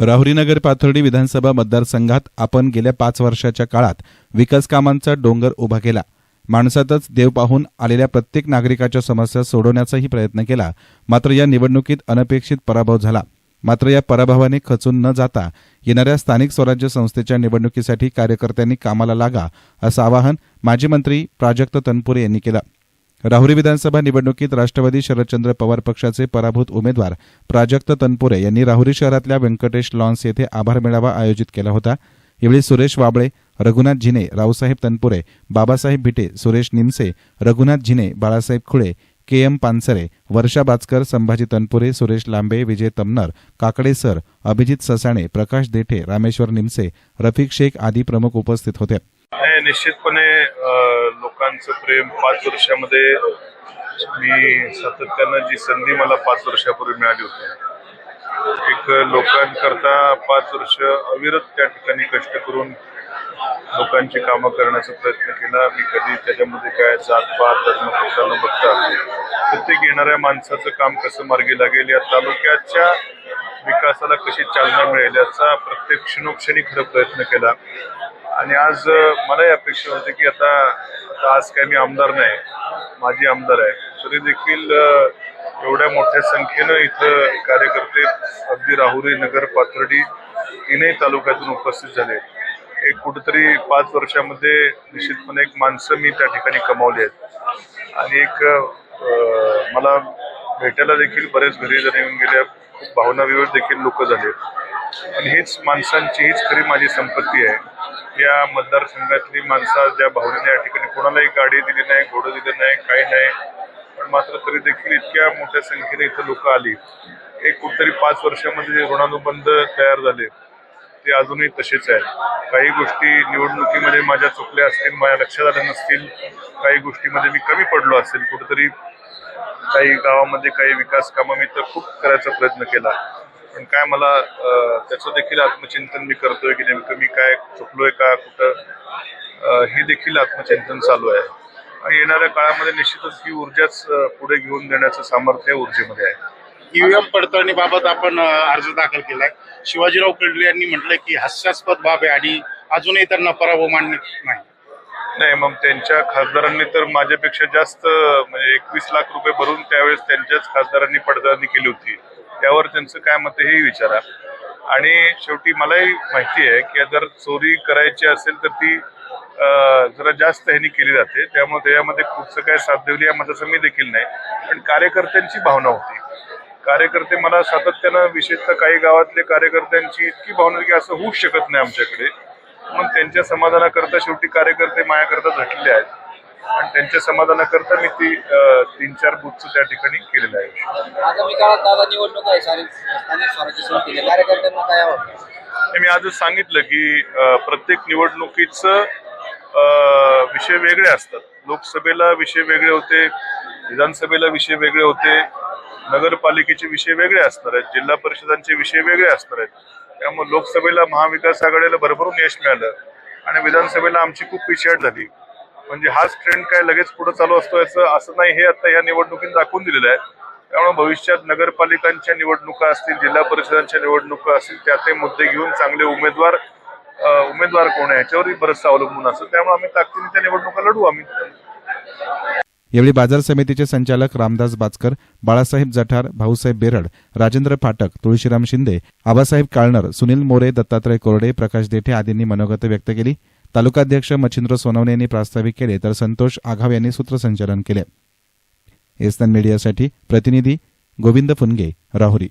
राहुरी नगर पाथर्डी विधानसभा मतदारसंघात आपण गेल्या पाच वर्षाच्या काळात विकास कामांचा डोंगर उभा केला. माणसातच देव पाहून आलेल्या प्रत्येक नागरिकाच्या समस्या सोडवण्याचाही प्रयत्न केला मात्र या निवडणुकीत अनपेक्षित पराभव झाला. मात्र या पराभवाने खचून न जाता येणाऱ्या स्थानिक स्वराज्य संस्थेच्या निवडणुकीसाठी कार्यकर्त्यांनी कामाला लागा असं आवाहन माजी मंत्री प्राजक्त तनपुरे यांनी केलं. राहुरी विधानसभा निवडणुकीत राष्ट्रवादी शरदचंद्र पवार पक्षाचे पराभूत उमेदवार प्राजक्त तनपुरे यांनी राहुरी शहरातल्या व्यंकटेश लॉन्स येथे आभार मेळावा आयोजित केला होता. यावेळी Suresh Wable Raghunath Zine Raosaheb Tanpure Babasaheb Bhite Suresh Nimse Raghunath Zine Balasaheb Khule K M Pansare Varsha Bachkar Sambhaji Tanpure Suresh Lambe Vijay Tamnar Kakade sir Abhijit Sasane Prakash Dethe Rameshwar Nimse Rafiq Shaikh आदी प्रमुख उपस्थित होते. नाही निश्चितपणे लोकांचं प्रेम पाच वर्षामध्ये मी सातत्यानं जी संधी मला पाच वर्षापूर्वी मिळाली होती एक लोकांकरता पाच वर्ष अविरत त्या ठिकाणी कष्ट करून लोकांची कामं करण्याचा प्रयत्न केला. मी कधी त्याच्यामध्ये काय जात पात धर्म न बघता प्रत्येक येणाऱ्या माणसाचं काम कसं मार्गी लागेल या तालुक्याच्या विकासाला कशी चालना मिळेल याचा प्रत्येक क्षणोक्षणी खरं प्रयत्न केला. आणि आज मलाही अपेक्षा होती की आता आता आज काही मी आमदार नाही माझी आमदार आहे. तरी देखील एवढ्या मोठ्या संख्येनं इथं कार्यकर्ते अगदी राहुरी नगर पाथर्डी तीनही तालुक्यातून उपस्थित झाले. एक कुठेतरी पाच वर्षामध्ये निश्चितपणे एक माणसं मी त्या ठिकाणी कमावली आहेत. आणि एक मला भेटायला देखील बरेच घरी जण येऊन गेल्या भावनाविवर देखील लोक झाले. आणि हीच माणसांची हीच खरी माझी संपत्ती आहे. या मतदारसंघातली माणसं ज्या भावनेने या ठिकाणी कोणालाही गाडी दिली नाही घोडं दिलं नाही काही नाही पण मात्र तरी देखील इतक्या मोठ्या संख्येने इथं लोक आली. एक कुठतरी पाच वर्षामध्ये जे ऋणानुबंध तयार झाले ते अजूनही तसेच आहेत. काही गोष्टी निवडणुकीमध्ये माझ्या चुकल्या असतील माझ्या लक्षात आल्या नसतील. काही गोष्टीमध्ये मी कमी पडलो असेल कुठेतरी काही गावामध्ये काही विकास कामं मी तर खूप करायचा प्रयत्न केला. पण काय मला त्याचं देखील आत्मचिंतन मी करतोय की नेमकं मी काय चुकलोय का कुठं हे देखील आत्मचिंतन चालू आहे. आणि येणाऱ्या काळामध्ये निश्चितच ही ऊर्जाच पुढे घेऊन देण्याचं सामर्थ्य ऊर्जेमध्ये आहे. ईव्हीएम पडताळणीबाबत आपण अर्ज दाखल केलाय. शिवाजीराव कर्डिले यांनी म्हटलंय की हास्यास्पद बाब आहे आणि अजूनही त्यांना पराभव मान्य नाही. नाही मग त्यांच्या खासदारांनी तर माझ्यापेक्षा जास्त म्हणजे एकवीस लाख रुपये भरून त्यावेळेस त्यांच्याच खासदारांनी पडताळणी केली होती. त्यावर त्यांचं काय मत हेही विचारा. आणि शेवटी मलाही माहिती आहे की जर चोरी करायची असेल तर ती जरा जास्त ह्यानी केली जाते. त्यामुळे त्याच्यामध्ये कुठचं काय साध्यवली या मताचं मी देखील नाही. पण कार्यकर्त्यांची भावना होती. कार्यकर्ते मला सातत्यानं विशेषतः काही गावातले कार्यकर्त्यांची इतकी भावना की असं होऊच शकत नाही आमच्याकडे. मग त्यांच्या समाधानाकरता शेवटी कार्यकर्ते माझ्याकरता झटलेले आहेत. आणि त्यांच्या समाधानाकरता मी ती तीन चार बुथचं त्या ठिकाणी केलेलं आहे आगामी काळात दादा निवडणूक आहे सारी स्थानिक स्वराज्य संस्थेच्या कार्यकर्त्यांना काय आवडतं मी आजच सांगितलं की प्रत्येक निवडणुकीचं विषय वेगळे असतात. लोकसभेला विषय वेगळे होते विधानसभेला विषय वेगळे होते नगरपालिकेचे विषय वेगळे असणार आहेत जिल्हा परिषदांचे विषय वेगळे असणार आहेत. त्यामुळे लोकसभेला महाविकास आघाडीला भरभरून यश मिळालं आणि विधानसभेला आमची खूप पिछेहाट झाली. म्हणजे हाच ट्रेंड काय लगेच पुढे चालू असतो याचं असं नाही हे आता या निवडणुकीत दाखवून दिलेलं आहे. त्यामुळे भविष्यात नगरपालिकांच्या निवडणुका असतील जिल्हा परिषदांच्या निवडणुका असतील त्या ते मुद्दे घेऊन चांगले उमेदवार उमेदवार कोण आहे याच्यावरही बरंचसं अवलंबून असतं. त्यामुळे आम्ही ताकदीने त्या निवडणुका लढू आम्ही. यावेळी बाजार समितीचे संचालक रामदास बाचकर बाळासाहेब जठार भाऊसाहेब बेरड राजेंद्र फाटक तुळशीराम शिंदे आबासाहेब काळणर सुनील मोरे दत्तात्रय कोरडे प्रकाश देठे आदींनी मनोगत व्यक्त केली. तालुकाध्यक्ष मच्छिंद्र सोनवणे यांनी प्रास्ताविक केले तर संतोष आघाव यांनी सूत्रसंचालन केले. एस्तन मीडियासाठी प्रतिनिधी गोविंद फुनगे राहुरी.